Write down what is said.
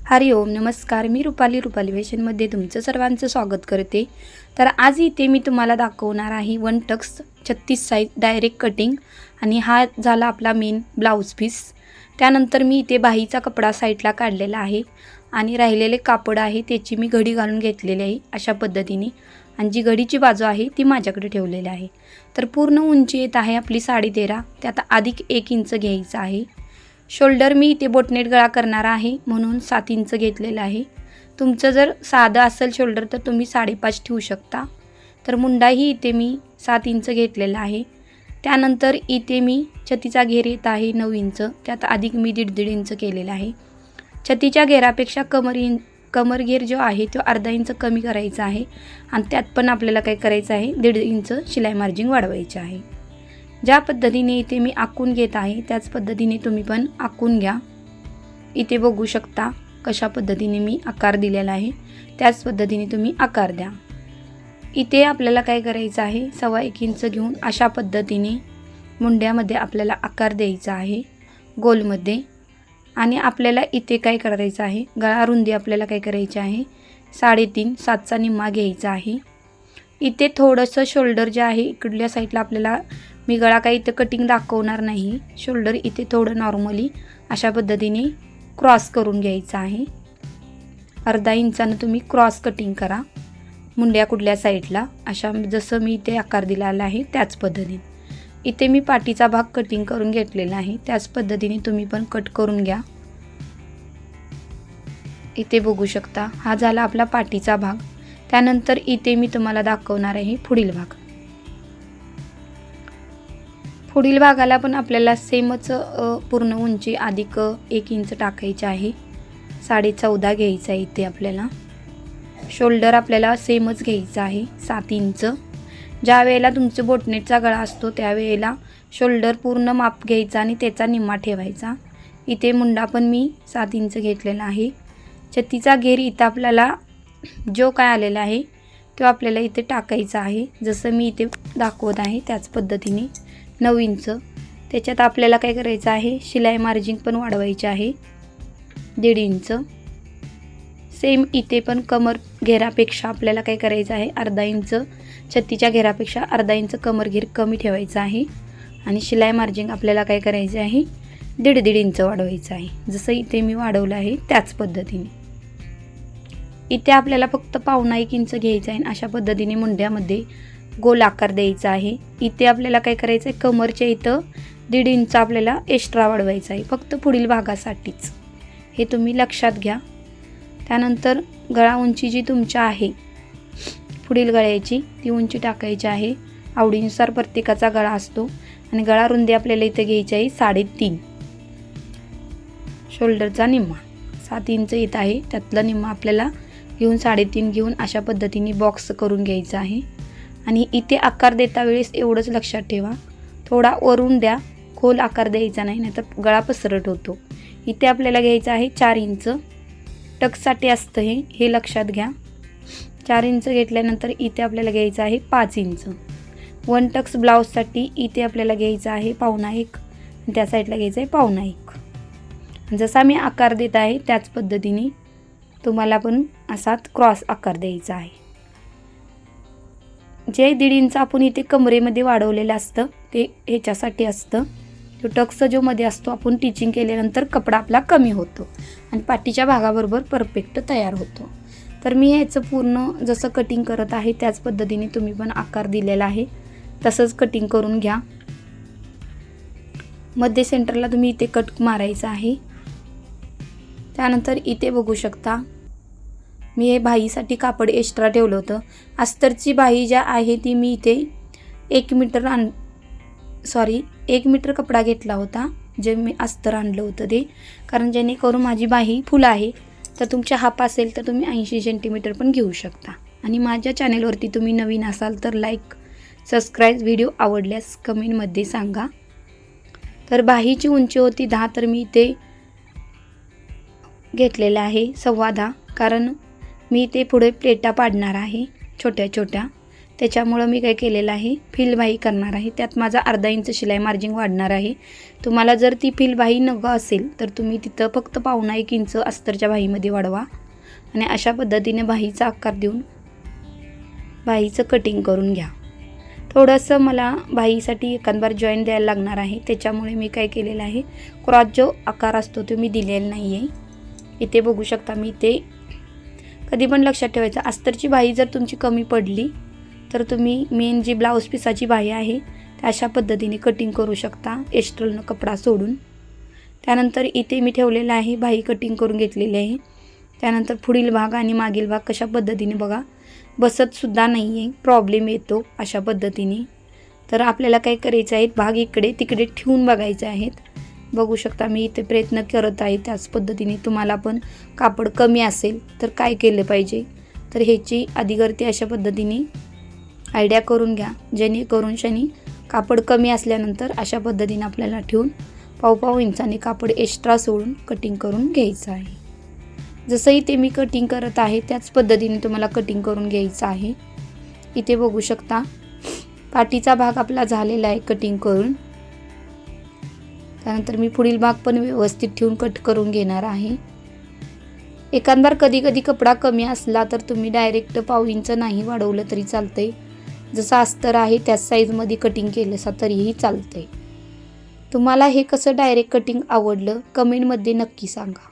हरिओम नमस्कार. मी रुपाली रुपाली फॅशनमध्ये तुमचं सर्वांचं स्वागत करते. तर आज इथे मी तुम्हाला दाखवणार आहे वन टक्स छत्तीस साईज डायरेक्ट कटिंग आणि हा झाला आपला मेन ब्लाऊज पीस त्यानंतर मी इथे बाहीचा कपडा साईडला काढलेला आहे आणि राहिलेले कापड आहे त्याची मी घडी घालून घेतलेली आहे अशा पद्धतीने. आणि जी घडीची बाजू आहे ती माझ्याकडे ठेवलेली आहे. तर पूर्ण उंची येत आहे आपली साडे तेरा. त्यात अधिक एक इंच घ्यायचं आहे. शोल्डर मी इथे बोटनेट गळा करणार आहे म्हणून सात इंच घेतलेलं आहे. तुमचं जर साधं असेल शोल्डर तर तुम्ही साडेपाच ठेवू शकता. तर मुंडाही इथे मी सात इंच घेतलेला आहे. त्यानंतर इथे मी छतीचा घेर येत आहे नऊ इंच. त्यात अधिक मी दीड दीड इंच केलेला आहे. छतीच्या घेरापेक्षा कमर इंच कमर घेर जो आहे तो अर्धा इंच कमी करायचा आहे. आणि त्यात पण आपल्याला काय करायचं आहे? दीड इंच शिलाई मार्जिंग वाढवायची आहे. ज्या पद्धतीने इथे मी आखून घेत आहे त्याच पद्धतीने तुम्ही पण आखून घ्या. इथे बघू शकता कशा पद्धतीने मी आकार दिलेला आहे त्याच पद्धतीने तुम्ही आकार द्या. इथे आपल्याला काय करायचं आहे सव्वा एक इंच घेऊन अशा पद्धतीने मुंड्यामध्ये आपल्याला आकार द्यायचा आहे गोलमध्ये. आणि आपल्याला इथे काय करायचं आहे गळा रुंदी आपल्याला काय करायची आहे साडेतीन सातचा निम्मा घ्यायचा आहे. इथे थोडंसं शोल्डर जे आहे इकडल्या साईडला आपल्याला मी गळा काही इथं कटिंग दाखवणार नाही. शोल्डर इथे थोडं नॉर्मली अशा पद्धतीने क्रॉस करून घ्यायचं आहे. अर्धा इंचानं तुम्ही क्रॉस कटिंग करा. मुंड्या कुठल्या साईडला अशा जसं मी इथे आकार दिलेला आहे त्याच पद्धतीने. इथे मी पाठीचा भाग कटिंग करून घेतलेला आहे त्याच पद्धतीने तुम्ही पण कट करून घ्या. इथे बघू शकता हा झाला आपला पाठीचा भाग. त्यानंतर इथे मी तुम्हाला दाखवणार आहे पुढील भाग. पुढील भागाला पण आपल्याला सेमच पूर्ण उंची अधिक एक इंच टाकायची आहे. साडे चौदा घ्यायचा आहे इथे आपल्याला. शोल्डर आपल्याला सेमच घ्यायचा आहे सात इंच. ज्या वेळेला तुमचं बोटनेटचा गळा असतो त्यावेळेला शोल्डर पूर्ण माप घ्यायचा आणि त्याचा निम्मा ठेवायचा. इथे मुंडा पण मी सात इंच घेतलेला आहे. छत्तीचा घेर इथं आपल्याला जो काय आलेला आहे तो आपल्याला इथे टाकायचा आहे. जसं मी इथे दाखवत आहे त्याच पद्धतीने. नऊ इंच त्याच्यात आपल्याला काय करायचं आहे? शिलाई मार्जिंग पण वाढवायची आहे. दीड इंच. सेम इथे पण कमर घेरापेक्षा आपल्याला काय करायचं आहे? अर्धा इंच. छत्तीच्या घेरापेक्षा अर्धा इंच कमर घेर कमी ठेवायचं आहे. आणि शिलाई मार्जिंग आपल्याला काय करायचे आहे? दीड दीड इंच वाढवायचं आहे. जसं इथे मी वाढवलं आहे त्याच पद्धतीने. इथे आपल्याला फक्त पावणा एक इंच घ्यायचं आहे आणि अशा पद्धतीने मुंड्यामध्ये गोल आकार द्यायचा आहे. इथे आपल्याला काय करायचं आहे? कमरच्या इथं दीड इंच आपल्याला एक्स्ट्रा वाढवायचा आहे. फक्त पुढील भागासाठीच. हे तुम्ही लक्षात घ्या. त्यानंतर गळा उंची जी तुमच्या आहे पुढील गळ्याची ती उंची टाकायची आहे. आवडीनुसार प्रत्येकाचा गळा असतो आणि गळा रुंदी आपल्याला इथं घ्यायची आहे साडेतीन. शोल्डरचा निम्मा. सात इंच येत आहे. त्यातला निम्मा आपल्याला घेऊन साडेतीन घेऊन अशा पद्धतीने बॉक्स करून घ्यायचा आहे. आणि इथे आकार देता वेळेस एवढंच लक्षात ठेवा. थोडा वरून द्या. खोल आकार द्यायचा नाही नाहीतर गळा पसरट होतो. इथे आपल्याला घ्यायचं आहे चार इंच. टक्ससाठी असतं हे हे लक्षात घ्या. चार इंच घेतल्यानंतर इथे आपल्याला घ्यायचं आहे पाच इंच. वन टक्स ब्लाऊजसाठी इथे आपल्याला घ्यायचं आहे पावणा एक. त्या साईडला घ्यायचं आहे पावणा एक. जसा मी आकार देत आहे त्याच पद्धतीने तुम्हाला पण असाच क्रॉस आकार द्यायचा आहे. जे दीड इंच आपण इथे कमरेमध्ये वाढवलेलं असतं ते ह्याच्यासाठी असतं. तो टक्स जो मध्ये असतो आपण टिचिंग केल्यानंतर कपडा आपला कमी होतो आणि पाठीच्या भागाबरोबर परफेक्ट तयार होतो. तर मी ह्याचं पूर्ण जसं कटिंग करत आहे त्याच पद्धतीने तुम्ही पण आकार दिलेला आहे. तसंच कटिंग करून घ्या. मध्य सेंटरला तुम्ही इथे कट मारायचं आहे. त्यानंतर इथे बघू शकता मी हे बाहीसाठी कापड एक्स्ट्रा ठेवलं होतं. अस्तरची बाही ज्या आहे ती मी इथे एक मीटर आण सॉरी एक मीटर कपडा घेतला होता जे मी अस्तर आणलं होतं ते. कारण जेणेकरून माझी बाही फुल आहे तर तुमच्या हाप असेल तर तुम्ही ऐंशी सेंटीमीटर पण घेऊ शकता. आणि माझ्या चॅनेलवरती तुम्ही नवीन असाल तर लाईक सबस्क्राईब व्हिडिओ आवडल्यास कमेंटमध्ये सांगा. तर बाहीची उंची होती दहा तर मी इथे घेतलेलं आहे सव्वा दहा. कारण मी ते पुढे प्लेटा पाडणार आहे छोट्या छोट्या. त्याच्यामुळं मी काय केलेलं आहे फिलबाई करणार आहे. त्यात माझा अर्धा इंच शिलाई मार्जिन वाढणार आहे. तुम्हाला जर ती फिलबाई नको असेल तर तुम्ही तिथं फक्त पावणा एक इंच अस्तरच्या बाहीमध्ये वाढवा. आणि अशा पद्धतीने बाहीचा आकार देऊन बाहीचं कटिंग करून घ्या. थोडंसं मला बाहीसाठी एकांबार जॉईन द्यायला लागणार आहे. त्याच्यामुळे मी काय केलेलं आहे क्रॉस जो आकार असतो तो मी दिलेला नाही आहे इथे बघू शकता मी ते कधी पण लक्षात ठेवायचं. अस्तरची बाही जर तुमची कमी पडली तर तुम्ही मेन जी ब्लाऊज पिसाची बाही आहे त्या अशा पद्धतीने कटिंग करू शकता. एस्ट्रलनं कपडा सोडून. त्यानंतर इथे मी ठेवलेलं आहे बाही कटिंग करून घेतलेली आहे. त्यानंतर पुढील भाग आणि मागील भाग कशा पद्धतीने बघा. बसतसुद्धा नाही आहे प्रॉब्लेम येतो अशा पद्धतीने. तर आपल्याला काय करायचं आहे भाग इकडे तिकडे ठेवून बघायचे आहेत. बघू शकता. मी इथे प्रयत्न करत आहे. त्याच पद्धतीने तुम्हाला पण कापड कमी असेल तर काय केलं पाहिजे? तर ह्याची अधिगर्ती अशा पद्धतीने आयडिया करून घ्या. जेणेकरून शनी कापड कमी असल्यानंतर अशा पद्धतीने आपल्याला ठेवून पाव पाव इंचाने कापड एक्स्ट्रा सोडून कटिंग करून घ्यायचं आहे. जसं इथे मी कटिंग करत आहे त्याच पद्धतीने तुम्हाला कटिंग करून घ्यायचं आहे. इथे बघू शकता. पाठीचा भाग आपला झालेला आहे कटिंग करून. त्यानंतर मी पुढील भाग पण व्यवस्थित ठेवून कट करून घेणार आहे. एखादबार कधी कधी कपडा कमी असला तर तुम्ही डायरेक्ट पाव इंच नाही वाढवलं तरी चालतंय. जसं अस्तर आहे त्याच साईजमध्ये कटिंग केलं असा तरीही चालतंय. तुम्हाला हे कसं डायरेक्ट कटिंग आवडलं कमेंटमध्ये नक्की सांगा.